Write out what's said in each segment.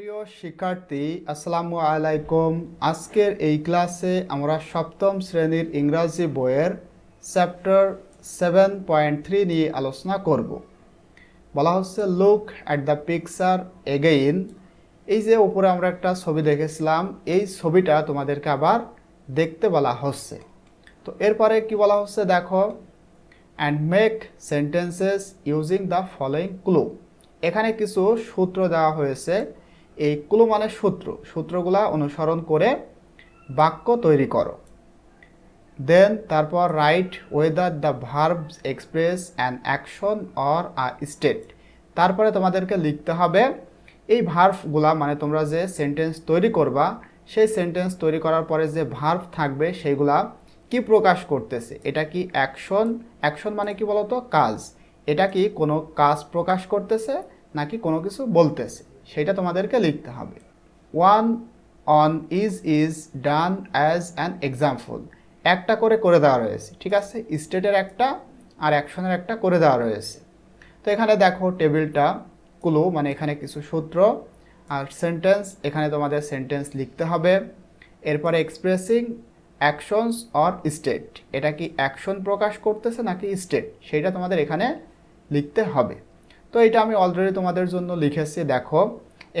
প্রিয় শিক্ষার্থী, আসসালামু আলাইকুম। আজকের এই ক্লাসে আমরা সপ্তম শ্রেণির ইংরাজি বইয়ের চ্যাপ্টার সেভেন পয়েন্ট থ্রি নিয়ে আলোচনা করব। বলা হচ্ছে, look at the picture again. এই যে উপরে আমরা একটা ছবি দেখেছিলাম, এই ছবিটা তোমাদেরকে আবার দেখতে বলা হচ্ছে। তো এরপরে কি বলা হচ্ছে, দেখো, and make sentences using the following clue. এখানে কিছু সূত্র দেওয়া হয়েছে এই মানে সূত্র সূত্রগুলা অনুসরণ করে বাক্য তৈরি করো। দেন তারপর write whether the verbs express an action or a state তারপরে তোমাদেরকে লিখতে হবে, এই ভার্ভগুলা মানে তোমরা যে সেন্টেন্স তৈরি করবা, সেই সেন্টেন্স তৈরি করার পরে যে ভার্ভ থাকবে, সেইগুলা কি প্রকাশ করতেছে? এটা কি অ্যাকশন অ্যাকশন মানে কি বলতো? কাজ। এটা কি কোনো কাজ প্রকাশ করতেছে নাকি কোনো কিছু বলতেছে? সেটা তোমাদেরকে লিখতে হবে। One on is is done as an example একটা করে করে দেওয়া রয়েছে, ঠিক আছে? স্টেটের একটা আর অ্যাকশনের একটা করে দেওয়া রয়েছে। তো এখানে দেখো টেবিলটা কুলু মানে এখানে কিছু সূত্র আর সেন্টেন্স এখানে তোমাদের সেন্টেন্স লিখতে হবে। এরপরে এক্সপ্রেসিং অ্যাকশনস অর স্টেট এটা কি অ্যাকশন প্রকাশ করতেছে নাকি স্টেট সেটা তোমাদের এখানে লিখতে হবে। তো এটা আমি অলরেডি তোমাদের জন্য লিখেছি, দেখো।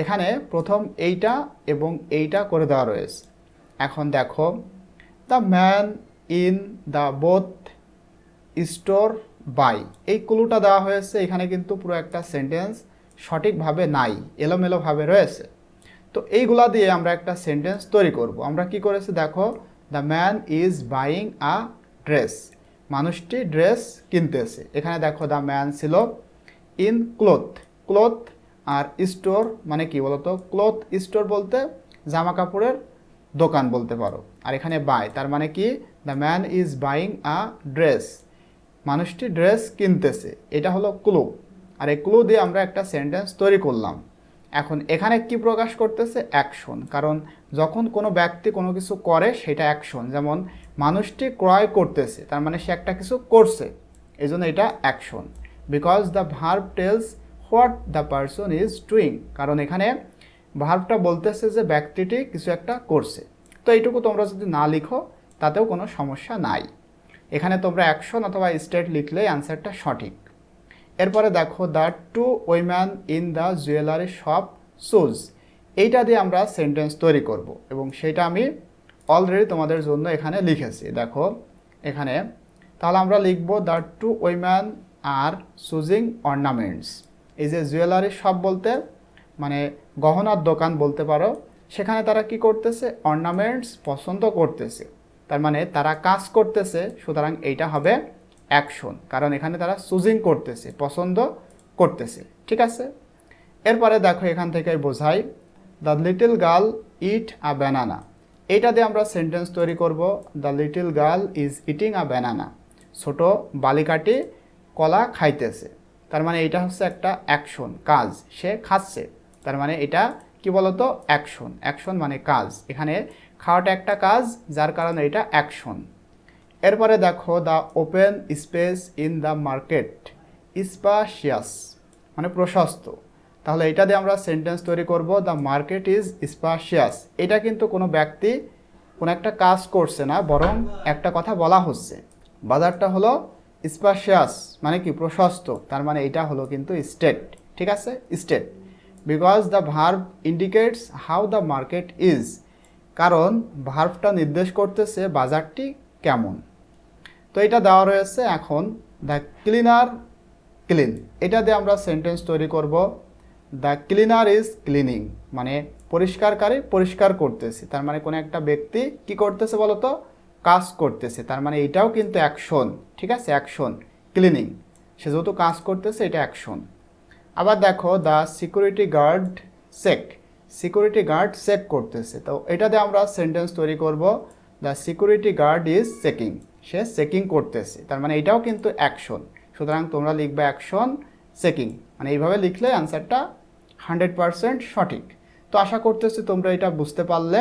এখানে প্রথম এইটা এবং এইটা করে দেওয়া রয়েছে। এখন দেখো the man in the both store buy এই ক্লুটা দেওয়া হয়েছে, এখানে কিন্তু পুরো একটা সেন্টেন্স সঠিকভাবে নাই, এলোমেলোভাবে রয়েছে। তো এইগুলা দিয়ে আমরা একটা সেন্টেন্স তৈরি করব। আমরা কি করেছি, দেখো the man is buying a dress মানুষটি ড্রেস কিনতেছে। এখানে দেখো দ্য ম্যান ছিল ইন ক্লোথ। ক্লোথ আর স্টোর মানে কি বলতো? ক্লোথ, স্টোর বলতে জামা কাপড়ের দোকান বলতে পারো। আর এখানে বাই তার মানে কি? The man is buying a dress মানুষটি ড্রেস কিনতেছে। এটা হলো ক্লু আর এই ক্লু দিয়ে আমরা একটা সেন্টেন্স তৈরি করলাম। এখন এখানে কি প্রকাশ করতেছে? অ্যাকশন কারণ যখন কোনো ব্যক্তি কোনো কিছু করে, সেটা অ্যাকশন যেমন মানুষটি ক্রয় করতেছে, তার মানে সে একটা কিছু করছে। এই জন্য এটা action because the verb tells what the person is doing কারণ এখানে ভার্বটা বলতেছে যে ব্যক্তিটি কিছু একটা করছে। তো এইটুকু তোমরা যদি না লিখো, তাতেও কোনো সমস্যা নাই। এখানে তোমরা অ্যাকশন অথবা স্টেট লিখলেই অ্যান্সারটা সঠিক। এরপরে দেখো the two women in the jewellery shop choose এইটা দিয়ে আমরা সেন্টেন্স তৈরি করব এবং সেটা আমি অলরেডি তোমাদের জন্য এখানে লিখেছি। দেখো, এখানে। তাহলে আমরা লিখব the two women are choosing ornaments. এই যে জুয়েলারি শপ বলতে মানে গহনার দোকান বলতে পারো, সেখানে তারা কি করতেছে? অর্নামেন্টস পছন্দ করতেছে। তার মানে তারা কাজ করতেছে, সুতরাং এইটা হবে অ্যাকশন। কারণ এখানে তারা সুজিং করতেছে, পছন্দ করতেছে। ঠিক আছে? এরপরে দেখো এখান থেকে বোঝাই the little girl eat a banana এইটা দিয়ে আমরা সেন্টেন্স তৈরি করব the little girl is eating a banana ছোট বালিকাটি কলা খাইতেছে। তার মানে এটা হচ্ছে একটা অ্যাকশন কাজ। সে খাচ্ছে। তার মানে এটা কি বলতো? অ্যাকশন অ্যাকশন মানে কাজ। এখানে খাওয়াটা একটা কাজ, যার কারণে এটা অ্যাকশন এরপরে দেখো the open space in the market spacious মানে প্রশস্ত। তাহলে এটা দিয়ে আমরা সেন্টেন্স তৈরি করব দ্য মার্কেট ইজ স্পাশিয়াস এটা কিন্তু কোনো ব্যক্তি কোনো একটা কাজ করছে না, বরং একটা কথা বলা হচ্ছে। বাজারটা হলো স্পাশিয়াস মানে কি, প্রশস্ত, তার মানে এটা হলো কিন্তু স্টেট ঠিক আছে? State because the verb indicates how the market is কারণ ভার্ভটা নির্দেশ করতেছে বাজারটি কেমন। তো এটা দেওয়া রয়েছে এখন দ্য ক্লিনার ক্লিন এটা দিয়ে আমরা সেন্টেন্স তৈরি করব দ্য ক্লিনার ইজ ক্লিনিং মানে পরিষ্কারকারী পরিষ্কার করতেছে। তার মানে কোনো একটা ব্যক্তি কি করতেছে বলতো? কাজ করতেছে, তার মানে এটাও কিন্তু অ্যাকশন ঠিক আছে? অ্যাকশন ক্লিনিং সে যেহেতু কাজ করতেছে, এটা অ্যাকশন আবার দেখো the security guard check security guard check করতেছে। তো এটাতে আমরা সেন্টেন্স তৈরি করব the security guard is checking say checking করতেছে, তার মানে এটাও কিন্তু অ্যাকশন সুতরাং তোমরা লিখবে অ্যাকশন চেকিং মানে এইভাবে লিখলে অ্যান্সারটা হান্ড্রেড পারসেন্ট সঠিক। তো আশা করতেছি তোমরা এটা বুঝতে পারলে।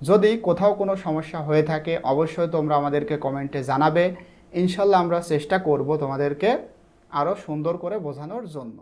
যদি কোথাও কোনো সমস্যা হয়ে থাকে, অবশ্যই তোমরা আমাদেরকে কমেন্টে জানাবে। ইনশাল্লাহ আমরা চেষ্টা করব তোমাদেরকে আরও সুন্দর করে বোঝানোর জন্য।